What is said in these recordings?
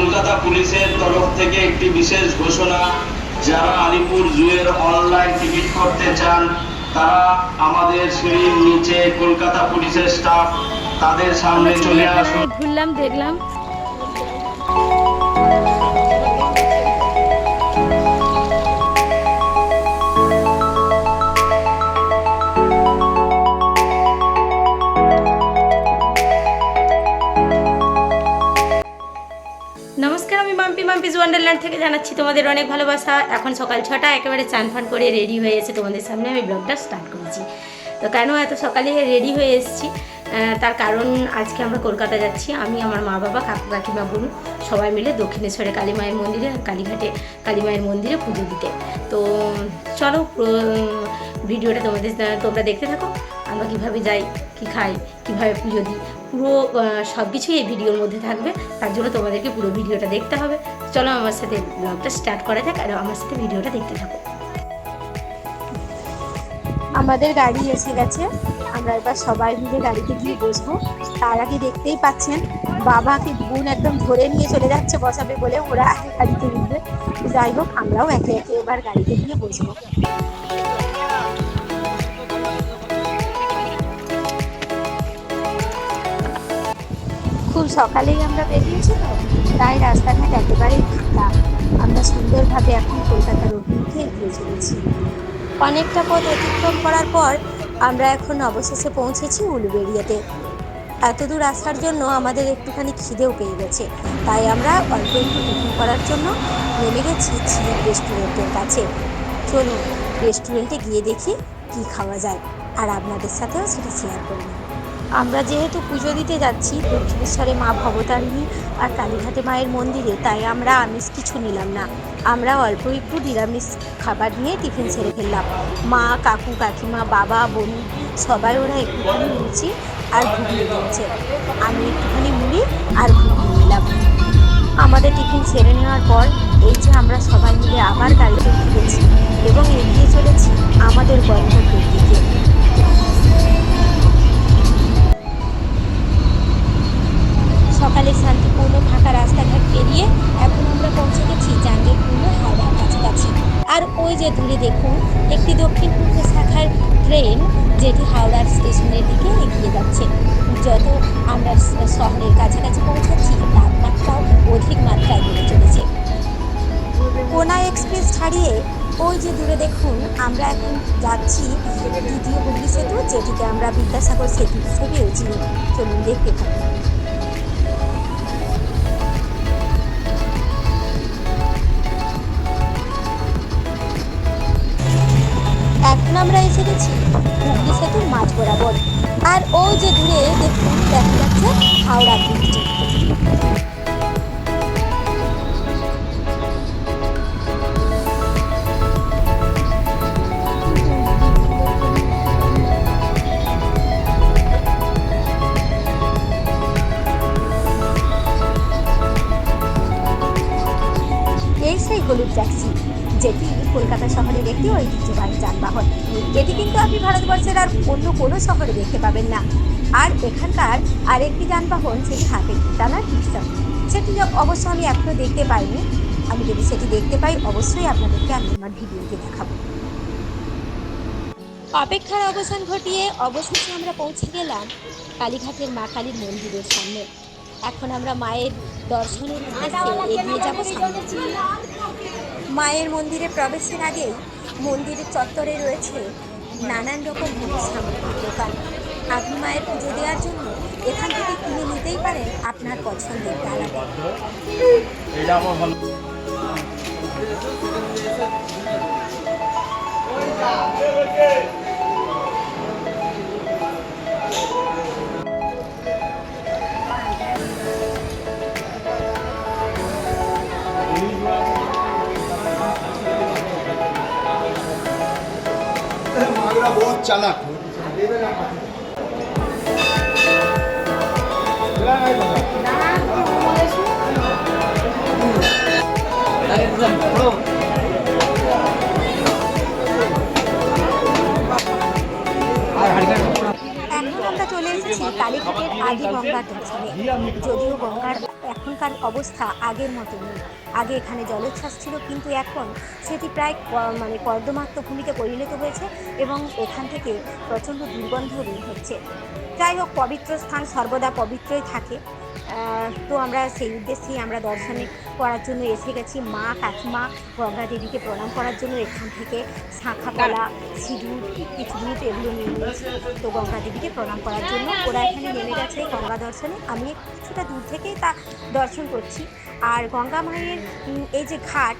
কলকাতা পুলিশের তরফ থেকে একটি বিশেষ ঘোষণা যারা আলিপুর জুয়ের অনলাইন টিকিট করতে চান তারা আমাদের সিঁড়ির নিচে কলকাতা পুলিশের স্টাফ তাদের সামনে চলে আসুন। ঘুরলাম দেখলাম। ওয়ান্ডারল্যান্ড থেকে জানাচ্ছি তোমাদের অনেক ভালোবাসা। এখন সকাল ছটা, একেবারে চান ফান করে রেডি হয়ে এসে তোমাদের সামনে আমি ব্লগটা স্টার্ট করেছি। তো কেন এত সকালে রেডি হয়ে এসেছি? তার কারণ আজকে আমরা কলকাতা যাচ্ছি। আমি, আমার মা বাবা, কাকু কাকিমা, বোন সবাই মিলে দক্ষিণেশ্বরে কালী মায়ের মন্দিরে, কালীঘাটে কালী মায়ের মন্দিরে পুজো দিতে। তো, চলো ভিডিওটা তোমাদের তোমরা দেখতে থাকো। আমরা কীভাবে যাই, কী খাই, কীভাবে পুজো দিই, পুরো সব কিছুই এই ভিডিওর মধ্যে থাকবে। তার জন্য তোমাদেরকে পুরো ভিডিওটা দেখতে হবে। চলো আমার সাথে ব্লগটা স্টার্ট করা যাক আর আমার সাথে ভিডিওটা দেখতে থাকো। আমাদের গাড়ি এসে গেছে। আমরা এবার সবাই মিলে গাড়িতে গিয়ে বসবো। তার আগে দেখতেই পাচ্ছেন, বাবাকে বোন একদম ধরে নিয়ে চলে যাচ্ছে, বসাবে বলে ওরা গাড়িতে উঠবে। যাই হোক, আমরাও একে একে এবার গাড়িতে গিয়ে বসবো। খুব সকালেই আমরা বেরিয়েছি তো, তাই রাস্তাঘাট একেবারেই ফাঁকা। আমরা সুন্দরভাবে এখন কলকাতার অভিমুখে এগিয়ে চলেছি। অনেকটা পথ অতিক্রম করার পর আমরা এখন অবশেষে পৌঁছেছি উলুবেড়িয়াতে। এত দূর আসার জন্য আমাদের একটুখানি খিদেও পেয়ে গেছে। তাই আমরা অল্প একটু টিফিন করার জন্য নেমে গেছি ঝিল রেস্টুরেন্টের কাছে। চলুন, রেস্টুরেন্টে গিয়ে দেখি কি খাওয়া যায়। আর আপনাদের সাথেও সেটা শেয়ার করব। আমরা যেহেতু পুজো দিতে যাচ্ছি দক্ষিণেশ্বরে মা ভবতারিণী আর কালীঘাটে মায়ের মন্দিরে, তাই আমরা আমিষ কিছু নিলাম না। আমরা অল্প একটু নিরামিষ খাবার নিয়ে টিফিন সেরে ফেললাম। মা, কাকু, কাকিমা, বাবা বোন সবাই ওরা একটুখানি লুচি আর ঘুগনি দিচ্ছে আমি একটুখানি মুড়ি আর ঘুগনি নিলাম আমাদের টিফিন সেরে নেওয়ার পর এই যে আমরা সবাই মিলে আবার গাড়িতে ফিরেছি এবং এগিয়ে চলেছি আমাদের ছাড়িয়ে ওই যে দূরে দেখুন, আমরা এখন যাচ্ছি দ্বিতীয় হুগলি সেতু, যেটিকে আমরা বিদ্যাসাগর সেতু হিসেবেও চিনি চলুন দেখতে থাকুন। এখন আমরা এসে গেছি হুগলি সেতুর মাঝ বরাবর। আর ওই যে দূরে দেখুন, দেখা যাচ্ছে হাওড়া ব্রিজটি। হলুদ ট্যাক্সি যেটি কলকাতা শহরের একটি ঐতিহ্যবাহী যানবাহন। এটি কিন্তু আপনি ভারতবর্ষের আর অন্য কোনো শহরে দেখতে পাবেন না। আর এখানকার আরেকটি যানবাহন সেটি হাতে টানা রিক্সা। সেটি অবশ্য আমি এখনও দেখতে পাইনি। আমি যদি সেটি দেখতে পাই, অবশ্যই আপনাদেরকে আমি আমার ভিডিওতে দেখাবো। অপেক্ষার অবসান ঘটিয়ে অবশেষে আমরা পৌঁছে গেলাম কালীঘাটের মা কালীর মন্দিরের সামনে। এখন আমরা মায়ের দর্শনের উদ্দেশ্যে এগিয়ে যাব সামনে। মায়ের মন্দিরে প্রবেশের আগেই মন্দিরের চত্বরে রয়েছে নানান রকম সামগ্রীর দোকান। আপনি মায়ের পুজো দেওয়ার জন্য এখান থেকে কিনে নিতেই পারেন আপনার পছন্দের ডালাটা চালাক। চলে এসেছি কালীঘাটের আদি গঙ্গা টেক্সটাইল যদিও গঙ্গার এখন এখানকার অবস্থা আগের মতো নেই আগে এখানে জলোচ্ছ্বাস ছিল, কিন্তু এখন সেটি প্রায় মানে কর্দমাক্ত ভূমিতে পরিণত হয়েছে এবং এখান থেকে প্রচণ্ড দুর্গন্ধ বের হচ্ছে। যাই হোক, পবিত্র স্থান সর্বদা পবিত্রই থাকে। তো আমরা সেই উদ্দেশ্যেই আমরা দর্শনে করার জন্য এসে গেছি। মা, কাকিমা, গঙ্গা দেবীকে প্রণাম করার জন্য এখান থেকে শাঁখা, কলা, সিঁদুর দুধ এগুলো নিয়ে নিয়েছি তো গঙ্গা দেবীকে প্রণাম করার জন্য ওরা এখানে নেমে গেছে গঙ্গা দর্শনে। আমি কিছুটা দূর থেকেই তা দর্শন করছি। আর গঙ্গা মায়ের এই যে ঘাট,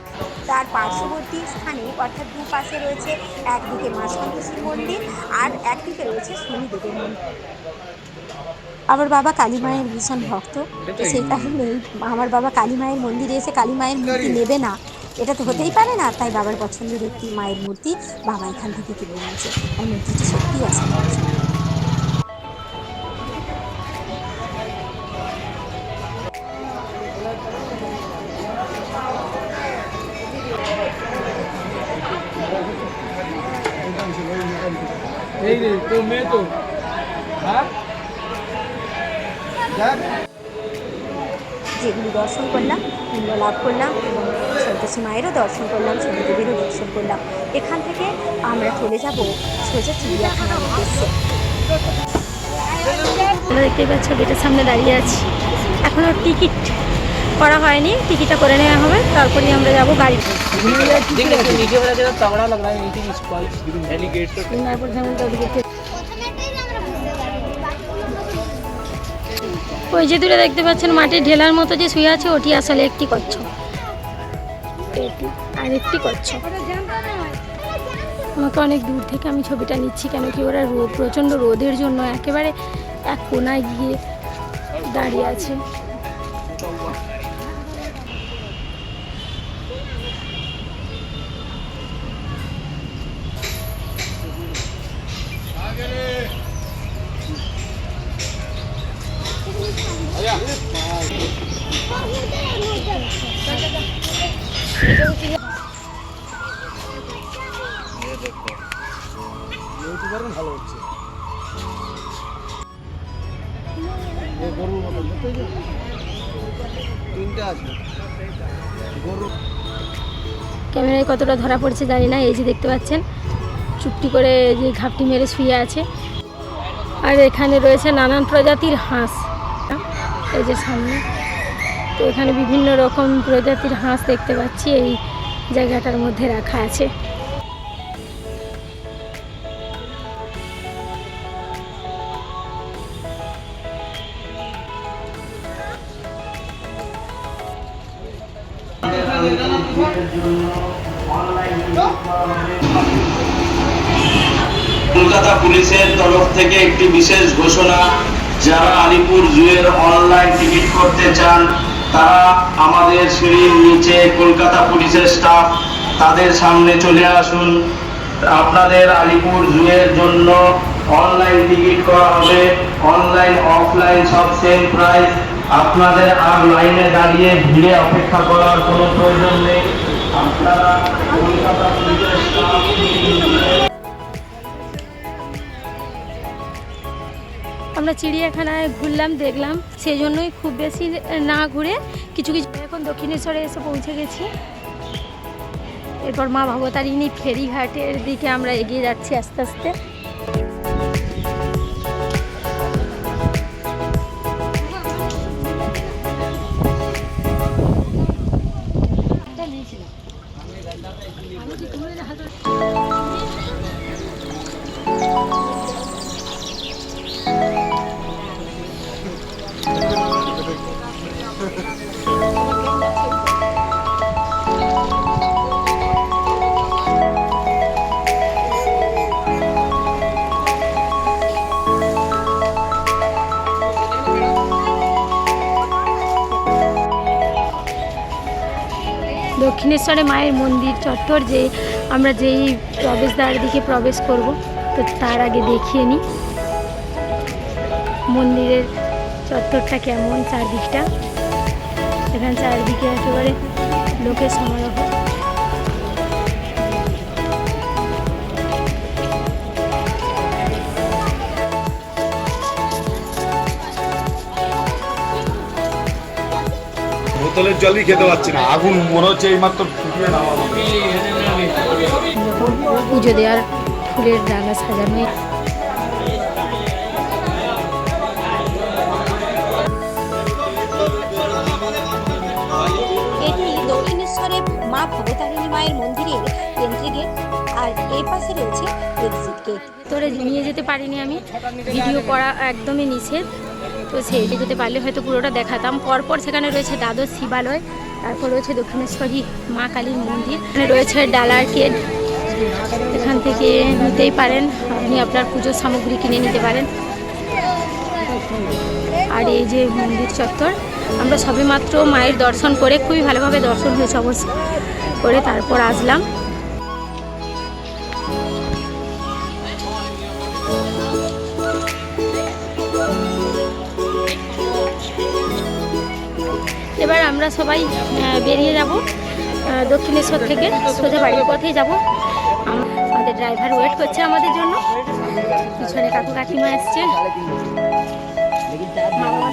তার পার্শ্ববর্তী স্থানে অর্থাৎ দুপাশে রয়েছে একদিকে মা সন্তোষীর মন্দির আর একদিকে রয়েছে শনিদেবের মন্দির। আমার বাবা কালী মায়ের ভীষণ ভক্ত। সেই কারণে আমার বাবা কালী মায়ের মন্দিরে এসে কালী মায়ের মূর্তি নেবে না। এটা তো হতেই পারে না, তাই বাবার পছন্দের একটি মায়ের মূর্তি বাবা এখান থেকে কিনে নিয়েছে আর মূর্তিটি সত্যিই অসাধারণ। কালীদাস মায়েরও দর্শন করলাম শনিদেবীরও দর্শন করলাম। এখান থেকে আমরা চলে যাব সোজা চিড়িয়াখানার উদ্দেশ্যে। দেখতেই পাচ্ছ গেটের সামনে দাঁড়িয়ে আছি। এখনও টিকিট করা হয়নি, টিকিটটা করে নেওয়া হবে তারপরে আমরা যাব গাড়ি ওই যে দূরে দেখতে পাচ্ছেন মাটির ঢেলার মতো যে শুয়ে আছে, ওটি আসলে একটি কচ্ছপ। এটি আর আমাকে অনেক দূর থেকে আমি ছবিটা নিচ্ছি কেন কি ওরা রোদ প্রচণ্ড রোদের জন্য একেবারে এক কোনায় গিয়ে দাঁড়িয়ে আছে। ক্যামেরায় কতটা ধরা পড়ছে জানি না, এই যে দেখতে পাচ্ছেন, চুপটি করে যে ঘাপটি মেরে শুয়ে আছে। আর এখানে রয়েছে নানান প্রজাতির হাঁস। এই যে সামনে, তো এখানে বিভিন্ন রকম প্রজাতির হাঁস দেখতে পাচ্ছি, এই জায়গাটার মধ্যে রাখা আছে। কলকাতা পুলিশের তরফ থেকে একটি বিশেষ ঘোষণা যারা আলিপুর জুয়ের অনলাইন টিকিট করতে চান তারা আমাদের সিঁড়ির নিচে কলকাতা পুলিশের স্টাফ তাদের সামনে চলে আসুন। আপনাদের আলিপুর জুয়ের জন্য অনলাইন টিকিট করা হবে। অনলাইন অফলাইন সব সেম প্রাইস আপনাদের আর লাইনে দাঁড়িয়ে ভিড়ে অপেক্ষা করার কোনো প্রয়োজন নেই। আমরা চিড়িয়াখানায় ঘুরলাম, দেখলাম সেই জন্যই খুব বেশি না ঘুরে কিছু কিছু এখন দক্ষিণেশ্বরে এসে পৌঁছে গেছি। এরপর মা ভবতারিণী ফেরিঘাটের দিকে আমরা এগিয়ে যাচ্ছি আস্তে আস্তে। দক্ষিণেশ্বরে মায়ের মন্দির চত্বর যে আমরা যেই প্রবেশদ্বার দিকে প্রবেশ করব তো তার আগে দেখিয়ে নিই মন্দিরের চত্বরটা কেমন চারদিকটা। এখানে চারদিকে একেবারে লোকের সমারোহ। বোতলের জলই খেতে পাচ্ছি না। আগুন মনে হচ্ছে এইমাত্র ফুটিয়ে নামানো পুজো দেওয়ার ফুলের ডালা সাজানো। এটি দক্ষিণেশ্বরে মা ভবতারিণী মায়ের মন্দিরের এন্ট্রি গেট আর এই পাশে রয়েছে এক্সিট গেট তোরে নিয়ে যেতে পারিনি আমি। ভিডিও করা একদমই নিষেধ। তো সেইটা যেতে পারলে হয়তো পুরোটা দেখাতাম। পরপর সেখানে রয়েছে দ্বাদশ শিবালয়, তারপর রয়েছে দক্ষিণেশ্বরী মা কালীর মন্দির। এখানে রয়েছে ডালার কেট, এখান থেকে নিতেই পারেন, আপনি আপনার পুজোর সামগ্রী কিনে নিতে পারেন। আর এই যে মন্দির চত্বর, আমরা সবেমাত্র মায়ের দর্শন করে খুবই ভালোভাবে দর্শন হয়েছে অবশ্য, করে তারপর আসলাম। এবার আমরা সবাই বেরিয়ে যাব দক্ষিণেশ্বর থেকে সোজা বাড়ির পথেই যাব। আমাদের ড্রাইভার ওয়েট করছে আমাদের জন্য। পিছনে কাকু কাকিমা এসছে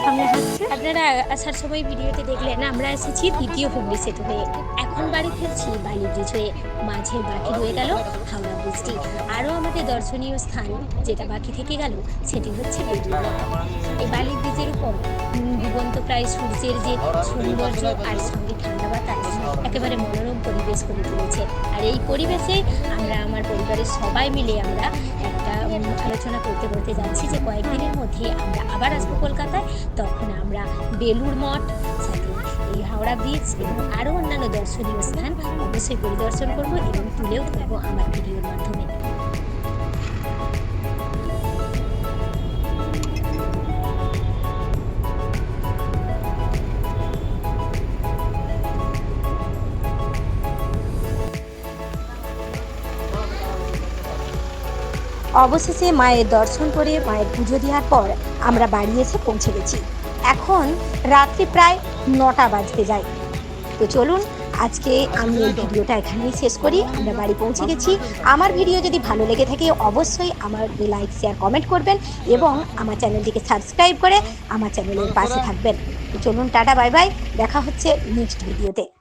সামনে হাসছে আপনারা আসার সময় ভিডিওতে দেখলেন, আমরা এসেছি দ্বিতীয় হুগলি সেতু হয়ে। এখন বাড়ি ফিরছি বালি ব্রিজ হয়ে মাঝে বাকি রয়ে গেল হাওড়া ব্রিজটি আরও আমাদের দর্শনীয় স্থান, যেটা বাকি থেকে গেল, সেটি হচ্ছে এই বালি ব্রিজের উপর দিগন্ত প্রায় সূর্যের যে সৌন্দর্য আর সঙ্গে ঠান্ডা বাতাস, একেবারে মনোরম পরিবেশ করে তুলেছে। আর এই পরিবেশে আমরা, আমার পরিবারের সবাই মিলে আমরা একটা আলোচনা করতে করতে যাচ্ছি যে কয়েকদিনের মধ্যে আমরা আবার আসব কলকাতায়। তখন আমরা বেলুর মঠ, এই হাওড়া ব্রিজ এবং আরও অন্যান্য দর্শনীয় স্থান অবশ্যই পরিদর্শন করব এবং তুলেও ধরবো আমার ভিডিওর মাধ্যমে। অবশেষে মায়ের দর্শন করে মায়ের পুজো দেওয়ার পর আমরা বাড়ি এসে পৌঁছে গেছি। এখন রাত্রি প্রায় নটা বাজতে যায়। তো চলুন, আজকে আমি এই ভিডিওটা এখানেই শেষ করি। আমরা বাড়ি পৌঁছে গেছি। আমার ভিডিও যদি ভালো লেগে থাকে, অবশ্যই আমার লাইক, শেয়ার, কমেন্ট করবেন এবং আমার চ্যানেলটিকে সাবস্ক্রাইব করে আমার চ্যানেলের পাশে থাকবেন। চলুন, টাটা, বাই বাই। দেখা হচ্ছে নেক্সট ভিডিওতে।